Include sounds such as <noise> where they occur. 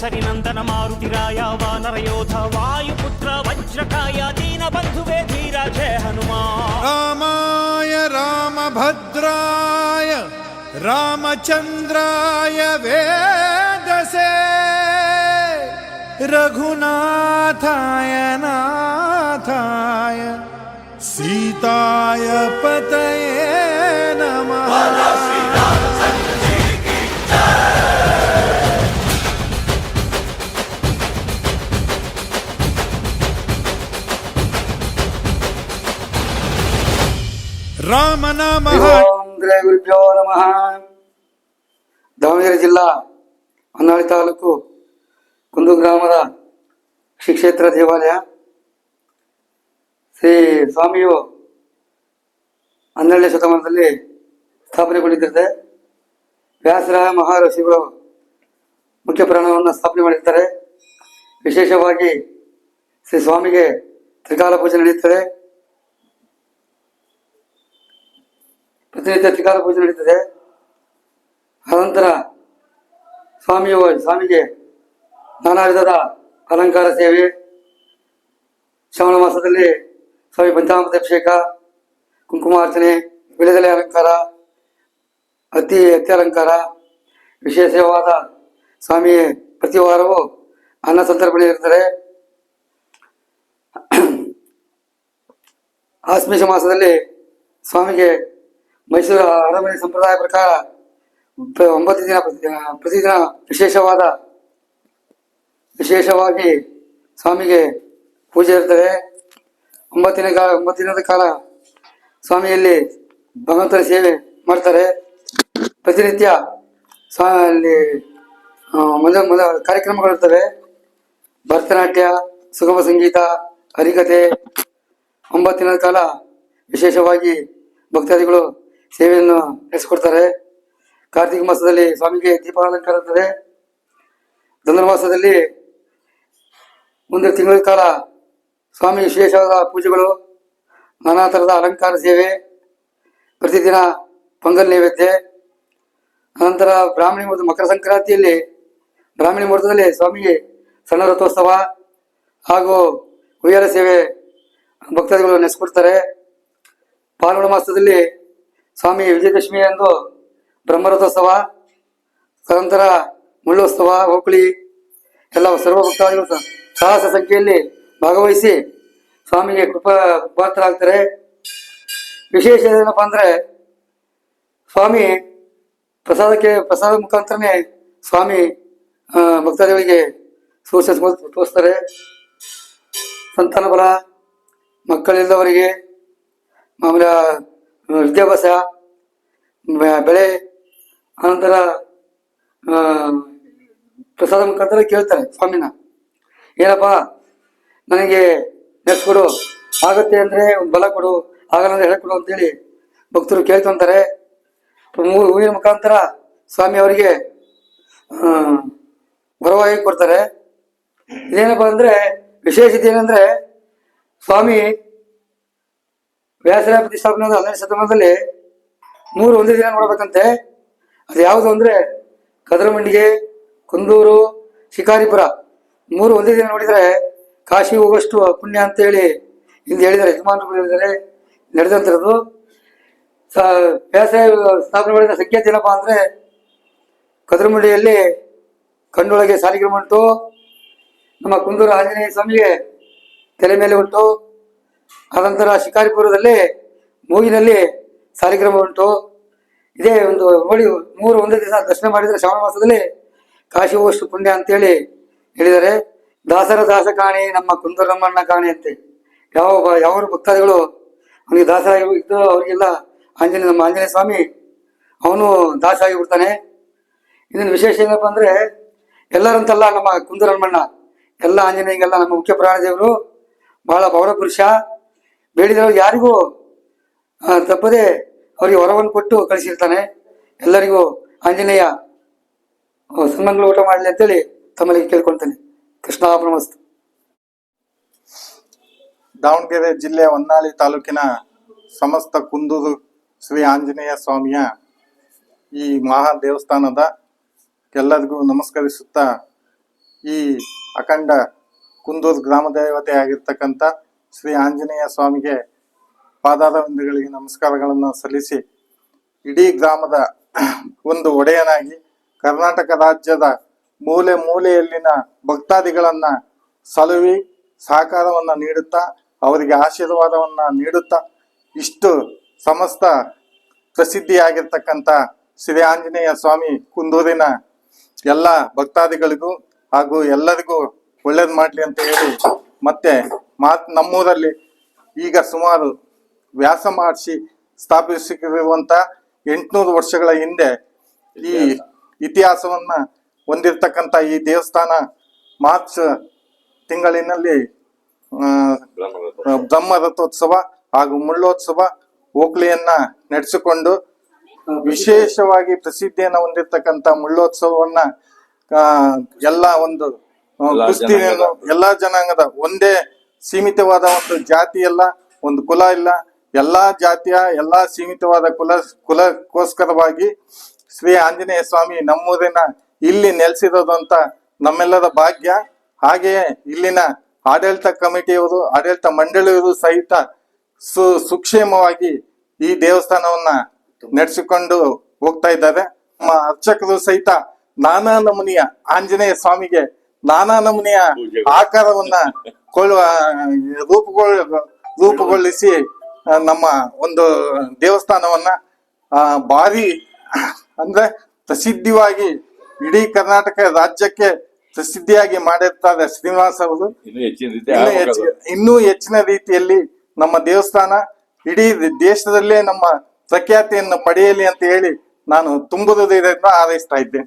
కేసరినందన మారుతిరాయ వానరయోధ వాయుపుత్ర వజ్రకాయ దీన బంధువే ధీరా జయ హనుమా రామాయ రామభద్రాయ రామచంద్రాయ వేదసే. రఘునాథాయ నాథాయ సీతాయ పతయే ರಾಮನಾಮ ಓಂ ನಮಃ. ದಾವಣಗೆರೆ ಜಿಲ್ಲಾ ಹೊನ್ನಾಳಿ ತಾಲೂಕು ಕುಂದು ಗ್ರಾಮದ ಶ್ರೀ ಕ್ಷೇತ್ರ ದೇವಾಲಯ. ಶ್ರೀ ಸ್ವಾಮಿಯು ಹನ್ನೆರಡನೇ ಶತಮಾನದಲ್ಲಿ ಸ್ಥಾಪನೆಗೊಂಡಿದ್ದಿದೆ. ವ್ಯಾಸರಾಯ ಮಹರ್ಷಿಗಳು ಮುಖ್ಯ ಪ್ರಾಣವನ್ನು ಸ್ಥಾಪನೆ ಮಾಡಿರ್ತಾರೆ. ವಿಶೇಷವಾಗಿ ಶ್ರೀ ಸ್ವಾಮಿಗೆ ತ್ರಿಕಾಲ ಪೂಜೆ ನಡೆಯುತ್ತದೆ. ಪ್ರತಿನಿತ್ಯ ತ್ರಿಕಾಲ ಪೂಜೆ ನಡೀತದೆ. ಅನಂತರ ಸ್ವಾಮಿಯ ಸ್ವಾಮಿಗೆ ನಾನಾ ವಿಧದ ಅಲಂಕಾರ ಸೇವೆ. ಶ್ರಾವಣ ಮಾಸದಲ್ಲಿ ಸ್ವಾಮಿ ಪಂಚಾಮೃತ ಅಭಿಷೇಕ ಕುಂಕುಮಾರ್ಚನೆ ವಿಳೆದೆಲೆ ಅಲಂಕಾರ, ಅತಿ ಅತಿ ಅಲಂಕಾರ. ವಿಶೇಷವಾದ ಸ್ವಾಮಿ ಪ್ರತಿ ವಾರವೂ ಅನ್ನ ಸಂತರ್ಪಣೆ ಇರ್ತಾರೆ <clears throat> ಮಾಸದಲ್ಲಿ ಸ್ವಾಮಿಗೆ ಮೈಸೂರು ಅರಮನೆ ಸಂಪ್ರದಾಯ ಪ್ರಕಾರ ಪ್ರ- ಒಂಬತ್ತು ದಿನ ಪ್ರತಿ- ಪ್ರತಿದಿನ ವಿಶೇಷವಾದ, ವಿಶೇಷವಾಗಿ ಸ್ವಾಮಿಗೆ ಪೂಜೆ ಇರ್ತದೆ. ಒಂಬತ್ತಿನ ಕಾಲ, ಒಂಬತ್ತು ದಿನದ ಕಾಲ ಸ್ವಾಮಿಯಲ್ಲಿ ಭಗವಂತನ ಸೇವೆ ಮಾಡ್ತಾರೆ. ಪ್ರತಿನಿತ್ಯ ಸ್ವಾ ಅಲ್ಲಿ ಮೊದ ಮೊದಲ ಕಾರ್ಯಕ್ರಮಗಳಿರ್ತವೆ ಭರತನಾಟ್ಯ, ಸುಗಮ ಸಂಗೀತ ಹರಿಕತೆ ಒಂಬತ್ತು ದಿನದ ಕಾಲ ವಿಶೇಷವಾಗಿ ಭಕ್ತಾದಿಗಳು ಸೇವೆಯನ್ನು ನಡೆಸಿಕೊಡ್ತಾರೆ ಕಾರ್ತಿಕ ಮಾಸದಲ್ಲಿ ಸ್ವಾಮಿಗೆ ದೀಪಾಲಂಕಾರ ಇರ್ತದೆ ಧನುರ್ಮಾಸದಲ್ಲಿ ಮುಂದಿನ ತಿಂಗಳ ಕಾಲ ಸ್ವಾಮಿ ವಿಶೇಷವಾದ ಪೂಜೆಗಳು, ನಾನಾ ಥರದ ಅಲಂಕಾರ ಸೇವೆ, ಪ್ರತಿದಿನ ಪೊಂಗಲ್ ನೈವೇದ್ಯ, ಅನಂತರ ಬ್ರಾಹ್ಮಣಿ ಮುಹೂರ್ತ, ಮಕರ ಸಂಕ್ರಾಂತಿಯಲ್ಲಿ ಬ್ರಾಹ್ಮಣಿ ಮುಹೂರ್ತದಲ್ಲಿ ಸ್ವಾಮಿಗೆ ಸಣ್ಣ ರಥೋತ್ಸವ ಹಾಗೂ ಉಯ್ಯಾಲ ಸೇವೆ ಭಕ್ತಾದಿಗಳು ನೆನೆಸ್ಕೊಡ್ತಾರೆ. ಪಾಲ್ಗುಣ ಮಾಸದಲ್ಲಿ ಸ್ವಾಮಿ ವಿಜಯದಶಮಿ ಎಂದು ಬ್ರಹ್ಮರಥೋತ್ಸವ ತದನಂತರ ಮುಳ್ಳೋತ್ಸವ ಓಕುಳಿ ಎಲ್ಲ ಸರ್ವ ಭಕ್ತಾದಿಗಳು ಸಾಹಸ ಸಂಖ್ಯೆಯಲ್ಲಿ ಭಾಗವಹಿಸಿ ಸ್ವಾಮಿಗೆ ಕೃಪಾ ಪಾತ್ರರಾಗ್ತಾರೆ. ವಿಶೇಷ ಏನಪ್ಪ ಅಂದರೆ ಸ್ವಾಮಿ ಪ್ರಸಾದಕ್ಕೆ ಪ್ರಸಾದ ಮುಖಾಂತರನೇ ಸ್ವಾಮಿ ಭಕ್ತಾದಿಗಳಿಗೆ ಸೂಚನೆ ತೋರಿಸ್ತಾರೆ. ಸಂತಾನ ಬಲ ಮಕ್ಕಳಿಲ್ಲದವರಿಗೆ ಆಮೇಲೆ ಆ, ವಿದ್ಯಾಭ್ಯಾಸ ಬೆಳೆ, ಅನಂತರ ಪ್ರಸಾದ ಮುಖಾಂತರ ಕೇಳ್ತಾರೆ ಸ್ವಾಮಿನ. ಏನಪ್ಪ, ನನಗೆ ನೆಕ್ಸ್ಕೊಡು ಆಗತ್ತೆ ಅಂದರೆ ಒಂದು ಬಲ ಕೊಡು, ಆಗಲ್ಲ ಹೇಳ್ಕೊಡು ಅಂತೇಳಿ ಭಕ್ತರು ಕೇಳ್ತಂತಾರೆ ಹೂವಿನ ಮುಖಾಂತರ ಸ್ವಾಮಿ ಅವರಿಗೆ ವರವಾಗಿ ಕೊಡ್ತಾರೆ. ಇದೇನಪ್ಪ ಅಂದ್ರೆ ವಿಶೇಷತೆ ಏನಂದ್ರೆ ಸ್ವಾಮಿ ವ್ಯಾಸರಾಯ ಪ್ರತಿಷ್ಠಾಪನೆ ಹನ್ನೆರಡು ಶತಮಾನದಲ್ಲಿ ಮೂರು ಒಂದೇ ದಿನ ನೋಡ್ಬೇಕಂತೆ. ಅದು ಯಾವುದು ಅಂದ್ರೆ ಕದರಮಂಡಿಗೆ ಕುಂದೂರು, ಶಿಕಾರಿಪುರ ಮೂರು ಒಂದೇ ದಿನ ನೋಡಿದ್ರೆ ಕಾಶಿ ಹೋಗೋಷ್ಟು ಪುಣ್ಯ ಅಂತ ಹೇಳಿ ಇಲ್ಲಿ ಹೇಳಿದ್ದಾರೆ, ಯಜಮಾನರು ಹೇಳಿದ್ದಾರೆ. ನಡೆದಂಥದ್ದು ಸ ವ್ಯಾಸಾಯ ಸ್ಥಾಪನೆ ಮಾಡಿದ ಸಂಖ್ಯಾತ ಏನಪ್ಪ ಅಂದ್ರೆ ಕದರಮಂಡಿಯಲ್ಲಿ ಕಣ್ಣೊಳಗೆ ಸಾಲಿಗೆ ಉಂಟು, ನಮ್ಮ ಕುಂದೂರು ಆಂಜನೇಯ ಸ್ವಾಮಿಗೆ ತಲೆ ಮೇಲೆ ಉಂಟು. ಅನಂತರ ಶಿಕಾರಿಪುರದಲ್ಲಿ ಮೂಗಿನಲ್ಲಿ ಸಾಲಿಗ್ರಾಮ ಉಂಟು. ಇದೇ ಒಂದು ನೋಡಿ ಮೂರು ಒಂದೇ ದಿವಸ ದರ್ಶನ ಮಾಡಿದರೆ ಶ್ರಾವಣ ಮಾಸದಲ್ಲಿ ಕಾಶಿ ಹೋಗುವಷ್ಟು ಪುಣ್ಯ ಅಂತೇಳಿ ಹೇಳಿದ್ದಾರೆ. ದಾಸರ ದಾಸ ಕಾಣಿ, ನಮ್ಮ ಕುಂದರಮ್ಮಣ್ಣ ಕಾಣಿ ಅಂತೆ. ಯಾವ ಯಾವ ಭಕ್ತಾದಿಗಳು ಅವನಿಗೆ ದಾಸರ ಇದ್ದು ಅವರಿಗೆಲ್ಲ ಆಂಜನೇಯ, ನಮ್ಮ ಆಂಜನೇಯ ಸ್ವಾಮಿ ಅವನು ದಾಸ ಆಗಿಬಿಡ್ತಾನೆ. ಇನ್ನೊಂದು ವಿಶೇಷ ಏನಪ್ಪ ಅಂದರೆ, ಎಲ್ಲರಂತಲ್ಲ ನಮ್ಮ ಕುಂದರಮ್ಮಣ್ಣ ಎಲ್ಲ ಆಂಜನೇಯಂಗೆಲ್ಲ ನಮ್ಮ ಮುಖ್ಯ ಪ್ರಾಣದೇವರು, ಬಹಳ ಪೌರ ಪುರುಷ. ಬೇಡಿದವರು ಯಾರಿಗೂ ತಪ್ಪದೆ ಅವರಿಗೆ ವರವನ್ನು ಕೊಟ್ಟು ಕಳಿಸಿರ್ತಾನೆ. ಎಲ್ಲರಿಗೂ ಆಂಜನೇಯ ಸುಮಂಗಲ ಊಟ ಮಾಡಲಿ ಅಂತೇಳಿ ತಮ್ಮಲ್ಲಿ ಕೇಳ್ಕೊಳ್ತೇನೆ. ಪ್ರಮಸ್ತ ದಾವಣಗೆರೆ ಜಿಲ್ಲೆ ಹೊನ್ನಾಳಿ ತಾಲೂಕಿನ ಸಮಸ್ತ ಕುಂದೂರು ಶ್ರೀ ಆಂಜನೇಯ ಸ್ವಾಮಿಯ ಈ ಮಹಾ ದೇವಸ್ಥಾನದ ಎಲ್ಲರಿಗೂ ನಮಸ್ಕರಿಸುತ್ತಾ ಈ ಅಖಂಡ ಕುಂದೂರು ಗ್ರಾಮ ದೇವತೆ ಆಗಿರ್ತಕ್ಕಂಥ ಶ್ರೀ ಆಂಜನೇಯ ಸ್ವಾಮಿಗೆ ಪಾದಾರವಿಂದಗಳಿಗೆ ನಮಸ್ಕಾರಗಳನ್ನು ಸಲ್ಲಿಸಿ ಇಡೀ ಗ್ರಾಮದ ಒಂದು ಒಡೆಯನಾಗಿ ಕರ್ನಾಟಕ ರಾಜ್ಯದ ಮೂಲೆ ಮೂಲೆಯಲ್ಲಿನ ಭಕ್ತಾದಿಗಳನ್ನ ಸಲುವಿ ಸಹಕಾರವನ್ನು ನೀಡುತ್ತಾ, ಅವರಿಗೆ ಆಶೀರ್ವಾದವನ್ನು ನೀಡುತ್ತಾ, ಇಷ್ಟು ಸಮಸ್ತ ಪ್ರಸಿದ್ಧಿಯಾಗಿರ್ತಕ್ಕಂಥ ಶ್ರೀ ಆಂಜನೇಯ ಸ್ವಾಮಿ ಕುಂದೂರಿನ ಎಲ್ಲ ಭಕ್ತಾದಿಗಳಿಗೂ ಹಾಗೂ ಎಲ್ಲರಿಗೂ ಒಳ್ಳೇದು ಮಾಡಲಿ ಅಂತ ಹೇಳಿ ಮತ್ತೆ ಮಾತ್ ನಮ್ಮೂರಲ್ಲಿ ಈಗ ಸುಮಾರು ವ್ಯಾಸ ಮಹರ್ಷಿ ಸ್ಥಾಪಿಸಿರುವಂತ ಎಂಟುನೂರು ವರ್ಷಗಳ ಹಿಂದೆ ಈ ಇತಿಹಾಸವನ್ನ ಹೊಂದಿರತಕ್ಕಂತ ಈ ದೇವಸ್ಥಾನ ಮಾರ್ಚ್ ತಿಂಗಳಿನಲ್ಲಿ ಬ್ರಹ್ಮರಥೋತ್ಸವ ಬ್ರಹ್ಮ ರಥೋತ್ಸವ ಹಾಗೂ ಮುಳ್ಳೋತ್ಸವ ಓಕ್ಲಿಯನ್ನ ನಡೆಸಿಕೊಂಡು ವಿಶೇಷವಾಗಿ ಪ್ರಸಿದ್ಧಿಯನ್ನು ಹೊಂದಿರತಕ್ಕಂತ ಮುಳ್ಳೋತ್ಸವವನ್ನ ಎಲ್ಲ ಒಂದು ಕುಸ್ತಿಯನ್ನು ಎಲ್ಲಾ ಜನಾಂಗದ ಒಂದೇ ಸೀಮಿತವಾದ ಒಂದು ಜಾತಿ ಅಲ್ಲ, ಒಂದು ಕುಲ ಇಲ್ಲ. ಎಲ್ಲಾ ಜಾತಿಯ, ಎಲ್ಲಾ ಸೀಮಿತವಾದ ಕುಲ, ಕುಲಕ್ಕೋಸ್ಕರವಾಗಿ ಶ್ರೀ ಆಂಜನೇಯ ಸ್ವಾಮಿ ನಮ್ಮೂರಿನ ಇಲ್ಲಿ ನೆಲೆಸಿರೋದಂತ ನಮ್ಮೆಲ್ಲರ ಭಾಗ್ಯ. ಹಾಗೆಯೇ ಇಲ್ಲಿನ ಆಡಳಿತ ಕಮಿಟಿಯವರು, ಆಡಳಿತ ಮಂಡಳಿಯವರು ಸಹಿತ ಸು, ಸುಕ್ಷೇಮವಾಗಿ ಈ ದೇವಸ್ಥಾನವನ್ನ ನಡೆಸಿಕೊಂಡು ಹೋಗ್ತಾ ಇದ್ದಾರೆ. ನಮ್ಮ ಅರ್ಚಕರು ಸಹಿತ ನಾನಾ ನಮೂನಿಯ ಆಂಜನೇಯ ಸ್ವಾಮಿಗೆ ನಾನಾ ನಮೂನಿಯ ಆಕಾರವನ್ನ ಕೊಳ್ಳುವ ರೂಪುಗೊಳ್ ರೂಪುಗೊಳಿಸಿ ನಮ್ಮ ಒಂದು ದೇವಸ್ಥಾನವನ್ನ ಆ, ಭಾರಿ ಅಂದ್ರೆ ಪ್ರಸಿದ್ಧಿವಾಗಿ ಇಡೀ ಕರ್ನಾಟಕ ರಾಜ್ಯಕ್ಕೆ ಪ್ರಸಿದ್ಧಿಯಾಗಿ ಮಾಡಿರ್ತಾರೆ ಶ್ರೀನಿವಾಸ ಅವರು. ಇನ್ನು ಹೆಚ್ಚಿನ ರೀತಿಯಲ್ಲಿ ನಮ್ಮ ದೇವಸ್ಥಾನ ಇಡೀ ದೇಶದಲ್ಲೇ ನಮ್ಮ ಪ್ರಖ್ಯಾತಿಯನ್ನು ಪಡೆಯಲಿ ಅಂತ ಹೇಳಿ ನಾನು ತುಂಬುದ ಹಾರೈಸ್ತಾ ಇದ್ದೇನೆ.